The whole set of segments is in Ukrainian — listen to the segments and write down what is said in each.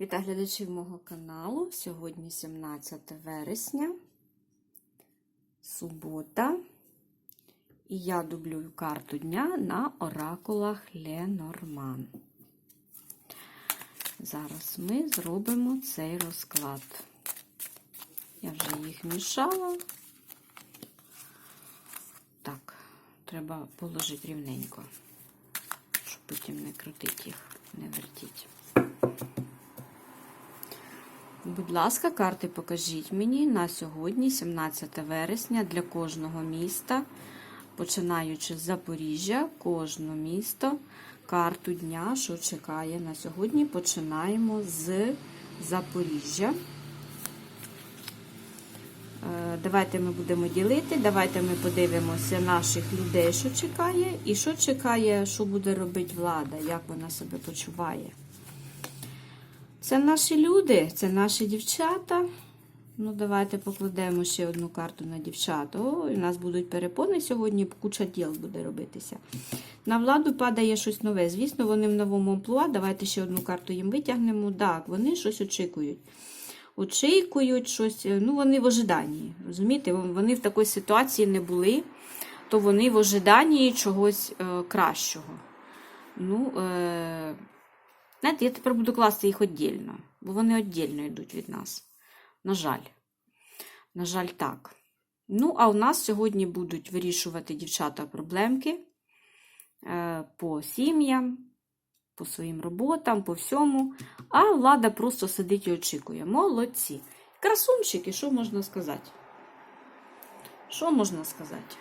Вітаю глядачів мого каналу. Сьогодні 17 вересня, субота. І я дублюю карту дня на оракулах Ленорман. Зараз ми зробимо цей розклад. Я вже їх мішала. Так, треба положити рівненько, щоб потім не крутити їх, не вертіть. Будь ласка, карти покажіть мені на сьогодні, 17 вересня, для кожного міста, починаючи з Запоріжжя, кожне місто, карту дня, що чекає на сьогодні. Починаємо з Запоріжжя. Е, Давайте ми будемо ділити. Давайте ми подивимося наших людей, що чекає, і що чекає, що буде робити влада, як вона себе почуває. Це наші люди, це наші дівчата. Ну, давайте покладемо ще одну карту на дівчат. О, у нас будуть перепони сьогодні, куча діл буде робитися. На владу падає щось нове. Звісно, вони в новому амплуа. Давайте ще одну карту їм витягнемо. Так, вони щось очікують. Очікують щось, ну вони в ожиданні. Розумієте, вони в такій ситуації не були, то вони в ожиданні чогось е, кращого. Ну, е, Знаєте, я тепер буду класти їх віддільно, бо вони віддільно йдуть від нас. На жаль. На жаль, так. Ну, а у нас сьогодні будуть вирішувати дівчата проблемки е, по сім'ям, по своїм роботам, по всьому. А влада просто сидить і очікує. Молодці. Красунчики, що можна сказати? Що можна сказати?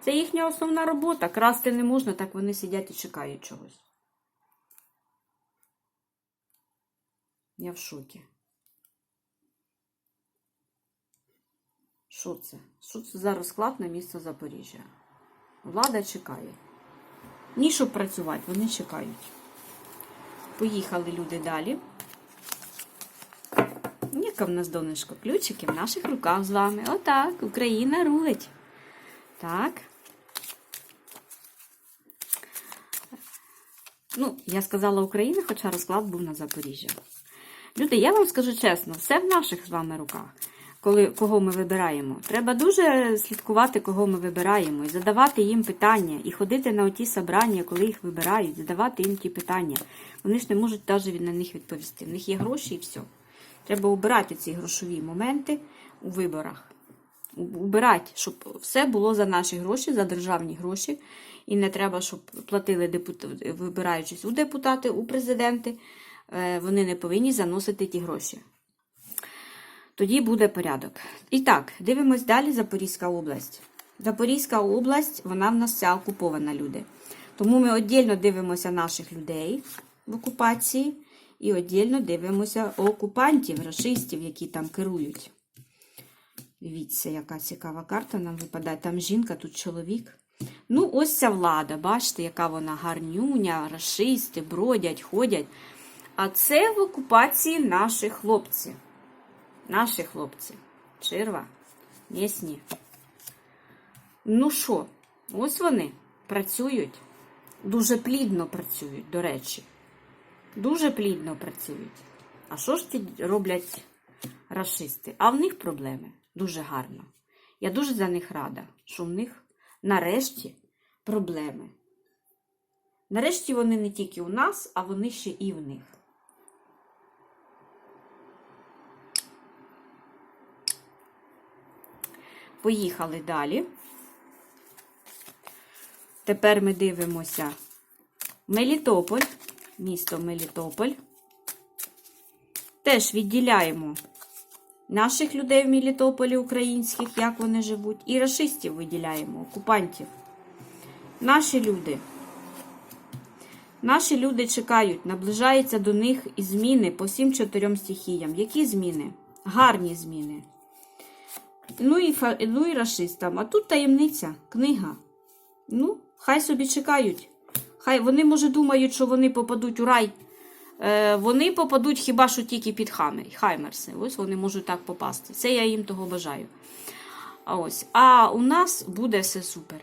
Це їхня основна робота. Красти не можна, так вони сидять і чекають чогось. Я в шокі. Що це? Що це за розклад на місто Запоріжжя? Влада чекає. Ні, щоб працювати, вони чекають. Поїхали люди далі. Яка в нас донечко? Ключики в наших руках з вами. Отак, Україна рулить. Так. Ну, я сказала Україна, хоча розклад був на Запоріжжя. Люди, я вам скажу чесно, все в наших з вами руках, коли, кого ми вибираємо. Треба дуже слідкувати, кого ми вибираємо, і задавати їм питання, і ходити на оті собрання, коли їх вибирають, задавати їм ті питання. Вони ж не можуть навіть на них відповісти. В них є гроші і все. Треба обирати ці грошові моменти у виборах. Убирати, щоб все було за наші гроші, за державні гроші. І не треба, щоб платили вибираючись у депутати, у президенти вони не повинні заносити ті гроші. Тоді буде порядок. І так, дивимось далі Запорізька область. Запорізька область, вона в нас вся окупована, люди. Тому ми віддільно дивимося наших людей в окупації і віддільно дивимося окупантів, расистів, які там керують. Дивіться, яка цікава карта нам випадає. Там жінка, тут чоловік. Ну, ось ця влада, бачите, яка вона гарнюня, расисти, бродять, ходять. А це в окупації наші хлопці. Наші хлопці. Чирва, місні. Ну що, ось вони працюють. Дуже плідно працюють, до речі. Дуже плідно працюють. А що ж ті роблять расисти? А в них проблеми дуже гарно. Я дуже за них рада, що в них нарешті проблеми. Нарешті вони не тільки у нас, а вони ще і в них. Поїхали далі. Тепер ми дивимося Мелітополь, місто Мелітополь. Теж відділяємо наших людей в Мелітополі, українських, як вони живуть, і расистів виділяємо, окупантів. Наші люди. Наші люди чекають, наближаються до них і зміни по всім чотирьом стихіям. Які зміни? Гарні зміни. Ну і ну і расистам. А тут таємниця, книга. Ну, хай собі чекають. Хай вони, може, думають, що вони попадуть у рай. Е, Вони попадуть хіба що тільки під Хаммер, Хаймерси. Ось вони можуть так попасти. Це я їм того бажаю. А ось. А у нас буде все супер.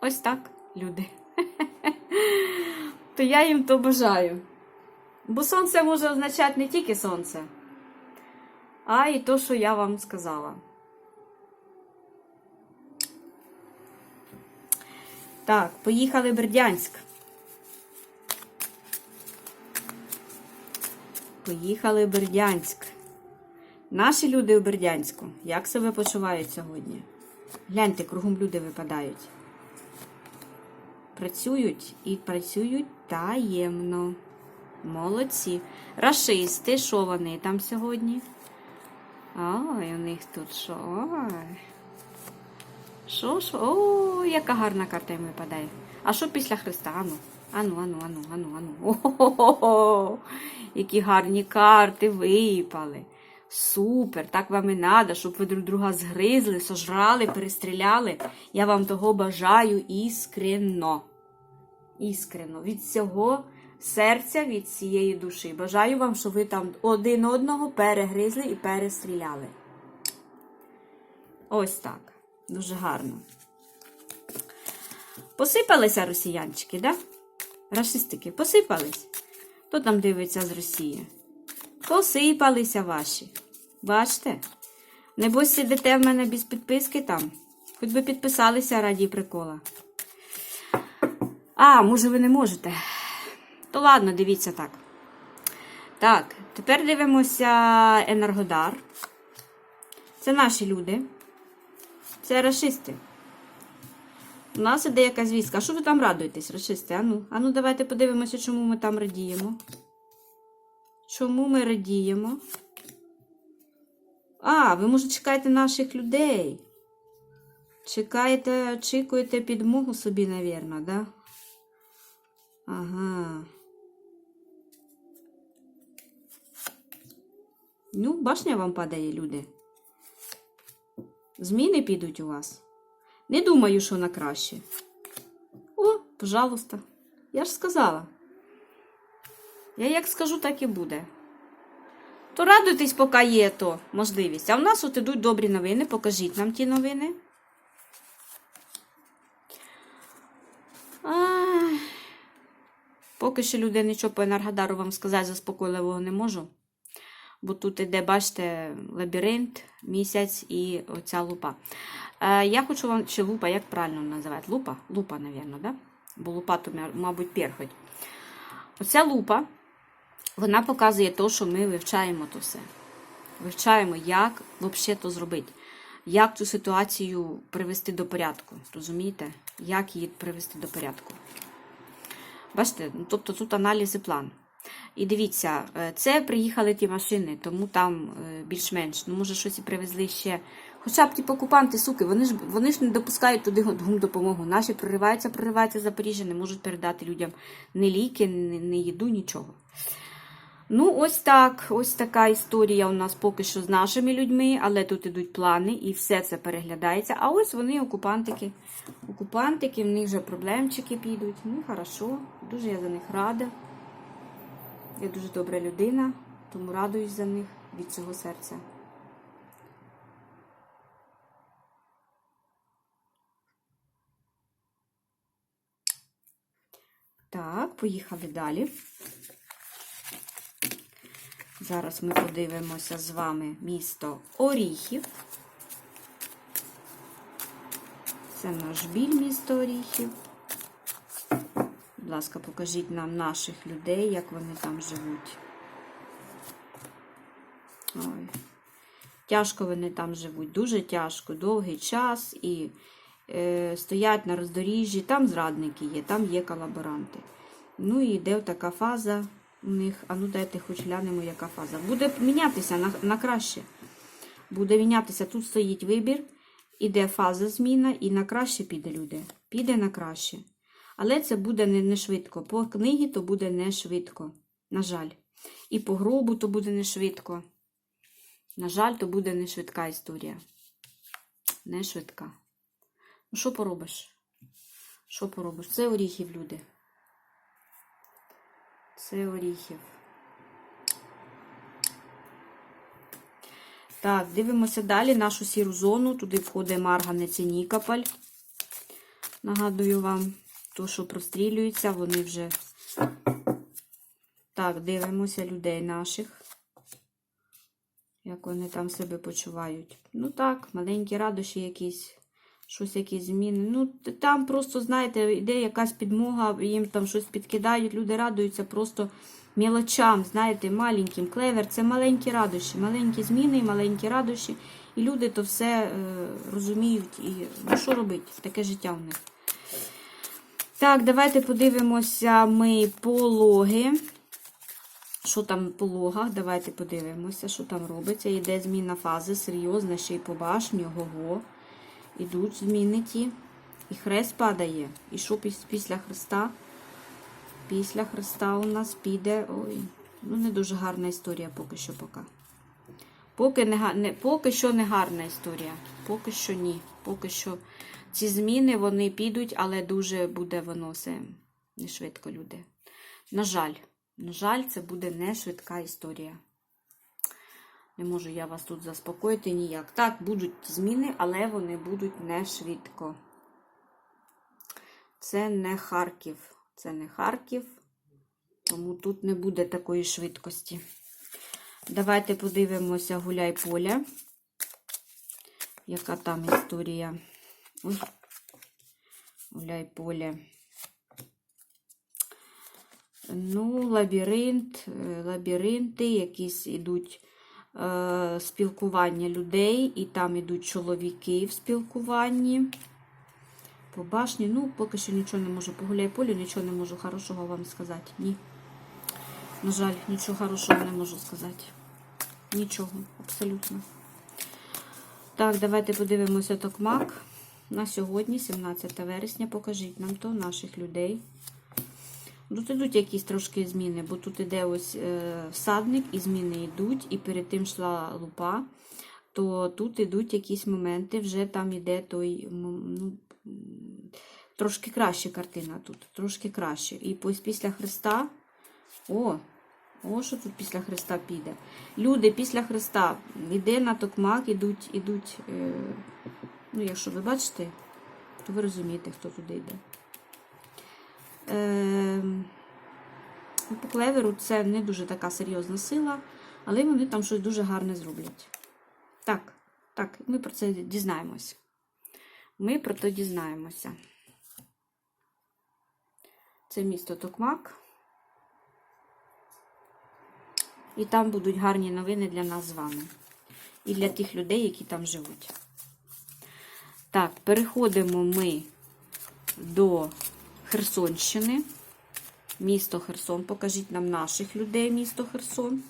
Ось так, люди. То я їм то бажаю. Бо сонце може означати не тільки сонце, а й то, що я вам сказала. Так, поїхали Бердянськ. Поїхали Бердянськ. Наші люди у Бердянську. Як себе почувають сьогодні? Гляньте, кругом люди випадають. Працюють і працюють таємно. Молодці. Рашисти, що вони там сьогодні? Ой, у них тут що? Ой. Що, що? О, яка гарна карта їм випадає. А що після Христа? Ану, ану, ану, ану, ану, ану. О-хо-хо-хо. Які гарні карти випали. Супер, так вам і треба, щоб ви друг друга згризли, сожрали, перестріляли. Я вам того бажаю іскренно. Іскренно. Від всього серця, від цієї душі. Бажаю вам, щоб ви там один одного перегризли і перестріляли. Ось так. Дуже гарно. Посипалися росіянчики, да? Рашистики, посипались. Хто там дивиться з Росії? Посипалися ваші. Бачите? Небось сидите в мене без підписки там. Хоч би підписалися раді прикола. А, може, ви не можете. То ладно, дивіться так. Так, тепер дивимося Енергодар. Це наші люди. Це расисти. У нас іде якась війська. А що ви там радуєтесь, расисти? Ану, ану, давайте подивимося, чому ми там радіємо. Чому ми радіємо? А, ви, може, чекаєте наших людей. Чекаєте, очікуєте підмогу собі, навірно, да? Ага. Ну, башня вам падає, люди. Зміни підуть у вас. Не думаю, що на краще. О, пожалуйста. Я ж сказала. Я як скажу, так і буде. То радуйтесь, поки є то можливість. А в нас от ідуть добрі новини. Покажіть нам ті новини. Ай. Поки що люди нічого по Енергодару вам сказати заспокійливого не можу. Бо тут іде, бачите, лабіринт, місяць і оця лупа. Е, я хочу вам, чи лупа, як правильно називати? Лупа? Лупа, мабуть, да? Бо лупа, то, мабуть, перхоть. Оця лупа, вона показує те, що ми вивчаємо то все. Вивчаємо, як взагалі то зробити. Як цю ситуацію привести до порядку. Розумієте? Як її привести до порядку. Бачите, тобто тут аналіз і план. І дивіться, е, це приїхали ті машини, тому там е, більш-менш, ну, може, щось і привезли ще. Хоча б ті окупанти, суки, вони ж вони ж не допускають туди гумдопомогу. Наші прориваються, прориваються Запоріжжя, не можуть передати людям ні ліки, ні, ні їду, нічого. Ну, ось так, ось така історія у нас поки що з нашими людьми, але тут ідуть плани і все це переглядається. А ось вони окупантики. Окупантики, в них вже проблемчики підуть. Ну, хорошо, дуже я за них рада. Я дуже добра людина, тому радуюсь за них від цього серця. Так, поїхали далі. Зараз ми подивимося з вами місто Оріхів. Це наш біль місто Оріхів. Будь ласка, покажіть нам наших людей, як вони там живуть. Ой. Тяжко вони там живуть, дуже тяжко, довгий час і е, стоять на роздоріжжі, там зрадники є, там є колаборанти. Ну і йде така фаза у них. А ну дайте хоч глянемо, яка фаза. Буде мінятися на, на краще. Буде мінятися. Тут стоїть вибір, іде фаза зміна, і на краще піде люди. Піде на краще. Але це буде не, не швидко. По книгі то буде не швидко. На жаль. І по гробу то буде не швидко. На жаль, то буде не швидка історія. Не швидка. Ну, що поробиш? Що поробиш? Це оріхів, люди. Це оріхів. Так, дивимося далі нашу сіру зону. Туди входить марганець і нікопаль. Нагадую вам, то, що прострілюється, вони вже Так, дивимося людей наших. Як вони там себе почувають. Ну так, маленькі радощі якісь, щось якісь зміни. Ну, там просто, знаєте, йде якась підмога, їм там щось підкидають, люди радуються просто мілочам, знаєте, маленьким. Клевер це маленькі радощі, маленькі зміни, і маленькі радощі. І люди то все е, розуміють. І ну що робити? Таке життя в них. Так, давайте подивимося ми пологи. Що там по логах? Давайте подивимося, що там робиться. Йде зміна фази, серйозна, ще й по башні, ого. Ідуть зміни ті. І хрест падає. І що піс- після хреста? Після хреста у нас піде. Ой, ну не дуже гарна історія поки що поки. Поки, не, поки що не гарна історія. Поки що ні. Поки що ці зміни вони підуть, але дуже буде воно все не швидко, люди. На жаль, на жаль, це буде не швидка історія. Не можу я вас тут заспокоїти ніяк. Так, будуть зміни, але вони будуть не швидко. Це не Харків. Це не Харків, тому тут не буде такої швидкості. Давайте подивимося гуляй поля. Яка там історія? Ой. Гуляй поле. Ну, лабіринт, лабіринти, якісь ідуть е, спілкування людей, і там ідуть чоловіки в спілкуванні. По башні, ну, поки що нічого не можу. По гуляй полю нічого не можу хорошого вам сказати. Ні. На жаль, нічого хорошого не можу сказати. Нічого, абсолютно. Так, давайте подивимося токмак. На сьогодні, 17 вересня, покажіть нам то наших людей. Тут йдуть якісь трошки зміни, бо тут іде ось е, всадник, і зміни йдуть, і перед тим йшла лупа, то тут йдуть якісь моменти, вже там іде той, ну, трошки краще картина тут, трошки краще. І ось після Христа, о, о, що тут після Христа піде. Люди після Христа йде на токмак, ідуть, ідуть, е, ну, якщо ви бачите, то ви розумієте, хто туди йде. Е, по клеверу це не дуже така серйозна сила, але вони там щось дуже гарне зроблять. Так, так, ми про це дізнаємось. Ми про це дізнаємося. Це місто Токмак. І там будуть гарні новини для нас з вами. І для тих людей, які там живуть. Так, переходимо ми до Херсонщини. Місто Херсон. Покажіть нам наших людей, місто Херсон.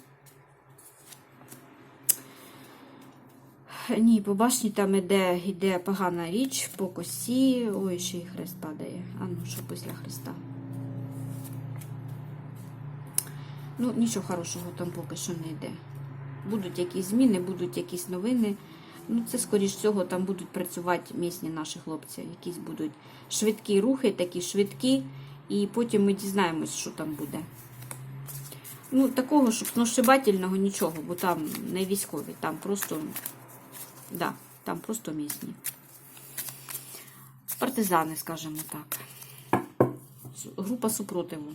Ні, по башні там іде, іде погана річ, по косі. Ой, ще й хрест падає. А ну, що після хреста? Ну, нічого хорошого там поки що не йде. Будуть якісь зміни, будуть якісь новини. Ну, це, скоріш всього, там будуть працювати місні наші хлопці. Якісь будуть швидкі рухи, такі швидкі, і потім ми дізнаємось, що там буде. Ну, такого, щоб сношибательного нічого, бо там не військові, там просто, да, там просто місні. Партизани, скажімо так. Група супротиву.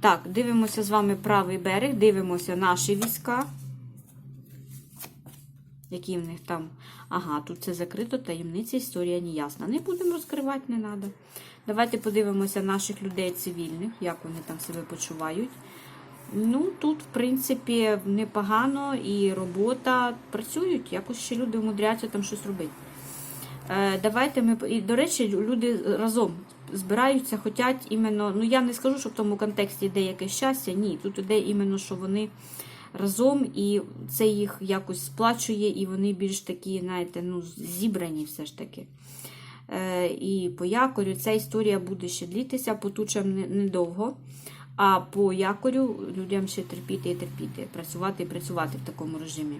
Так, дивимося з вами правий берег, дивимося наші війська. Які в них там. Ага, тут це закрито, таємниця, історія неясна. Не будемо розкривати, не треба. Давайте подивимося наших людей цивільних, як вони там себе почувають. Ну, тут, в принципі, непогано і робота працюють, якось ще люди умудряються там щось робити. Е, давайте ми, і, до речі, люди разом збираються, хочуть іменно, ну я не скажу, що в тому контексті йде якесь щастя, ні. Тут іде іменно, що вони разом, і це їх якось сплачує, і вони більш такі, знаєте, ну, зібрані все ж таки. Е, і по якорю ця історія буде ще длітися, по тучам недовго. А по якорю людям ще терпіти і терпіти, працювати і працювати в такому режимі.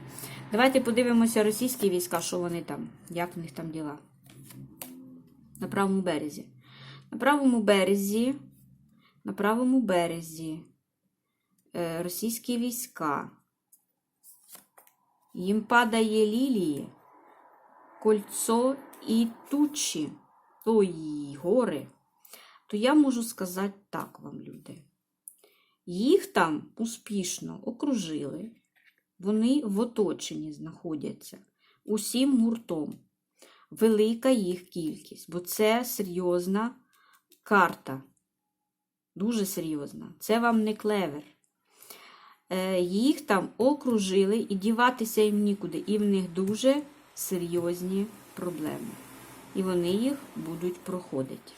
Давайте подивимося російські війська, що вони там, як в них там діла. На правому березі. На правому березі, на правому березі е, російські війська. Їм падає лілії, кольцо і тучі, ой, гори. То я можу сказати так вам, люди. Їх там успішно окружили, вони в оточенні знаходяться усім гуртом. Велика їх кількість, бо це серйозна карта. Дуже серйозна. Це вам не клевер. Е, їх там окружили і діватися їм нікуди. І в них дуже серйозні проблеми. І вони їх будуть проходити.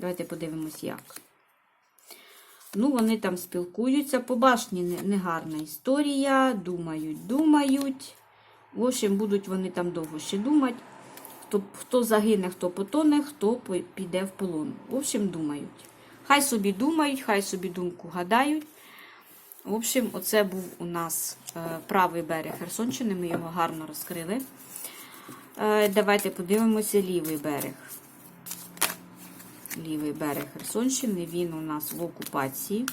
Давайте подивимось, як. Ну, вони там спілкуються. По башні негарна історія. Думають, думають. В общем, будуть вони там довго ще думати. Хто, хто загине, хто потоне, хто піде в полон. В общем, думають. Хай собі думають, хай собі думку гадають. В общем, оце був у нас е, правий берег Херсонщини, ми його гарно розкрили. Е, давайте подивимося лівий берег. Лівий берег Херсонщини, він у нас в окупації.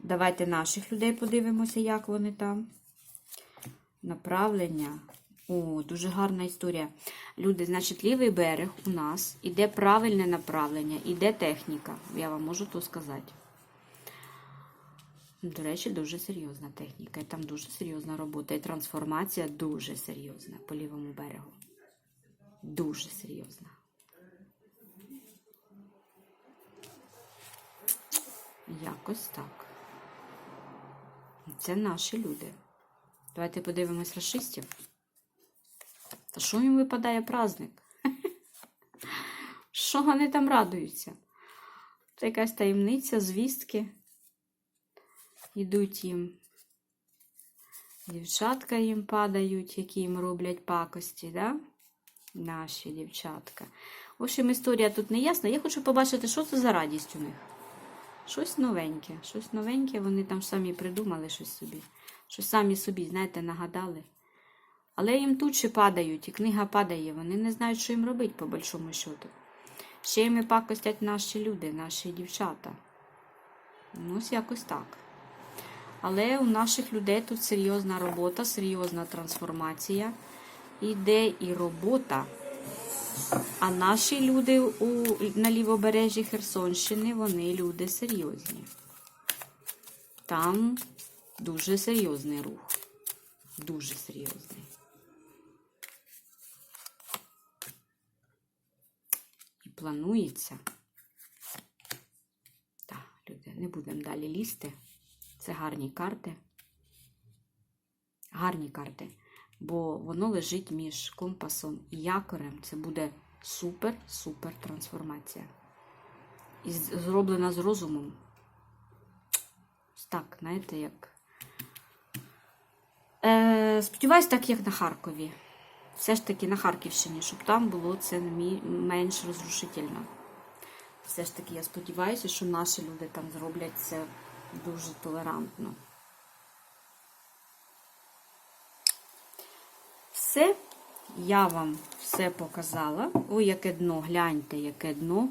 Давайте наших людей подивимося, як вони там. Направлення. О, дуже гарна історія. Люди, значить, лівий берег у нас іде правильне направлення, іде техніка. Я вам можу то сказати. До речі, дуже серйозна техніка. І там дуже серйозна робота. І трансформація дуже серйозна по лівому берегу. Дуже серйозна. Якось так. Це наші люди. Давайте подивимось расистів. Та що їм випадає праздник? Що вони там радуються? Це якась таємниця, звістки. Йдуть їм. Дівчатка їм падають, які їм роблять пакості, да? Наші дівчатка. В общем, історія тут не ясна. Я хочу побачити, що це за радість у них. Щось новеньке, щось новеньке, вони там самі придумали щось собі. Щось самі собі, знаєте, нагадали. Але їм тут ще падають, і книга падає, вони не знають, що їм робити, по большому счету. Ще їм і пакостять наші люди, наші дівчата. Ну, ось якось так. Але у наших людей тут серйозна робота, серйозна трансформація. Іде і робота. А наші люди у, на лівобережжі Херсонщини, вони люди серйозні. Там дуже серйозний рух. Дуже серйозний. І планується. Так, люди, не будемо далі лізти. Це гарні карти. Гарні карти. Бо воно лежить між компасом і якорем. Це буде супер-супер трансформація. І зроблена з розумом. Так, знаєте, як. Е, сподіваюсь, так як на Харкові. Все ж таки на Харківщині, щоб там було це менш розрушительно. Все ж таки, я сподіваюся, що наші люди там зроблять це дуже толерантно. Все, я вам все показала. Ой, яке дно, гляньте, яке дно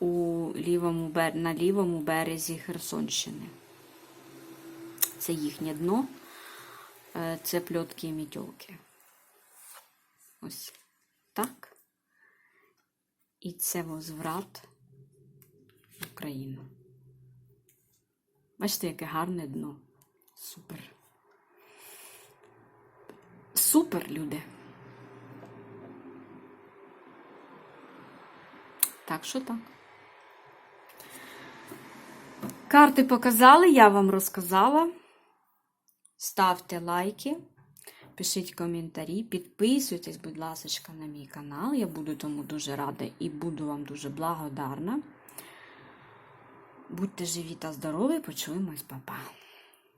у лівому, на лівому березі Херсонщини. Це їхнє дно, це пльотки і мітьолки. Ось так. І це возврат в Україну. Бачите, яке гарне дно. Супер. Супер, люди. Так що так. Карти показали, я вам розказала. Ставте лайки, пишіть коментарі, підписуйтесь, будь ласка, на мій канал. Я буду тому дуже рада і буду вам дуже благодарна. Будьте живі та здорові, почуємось, па-па.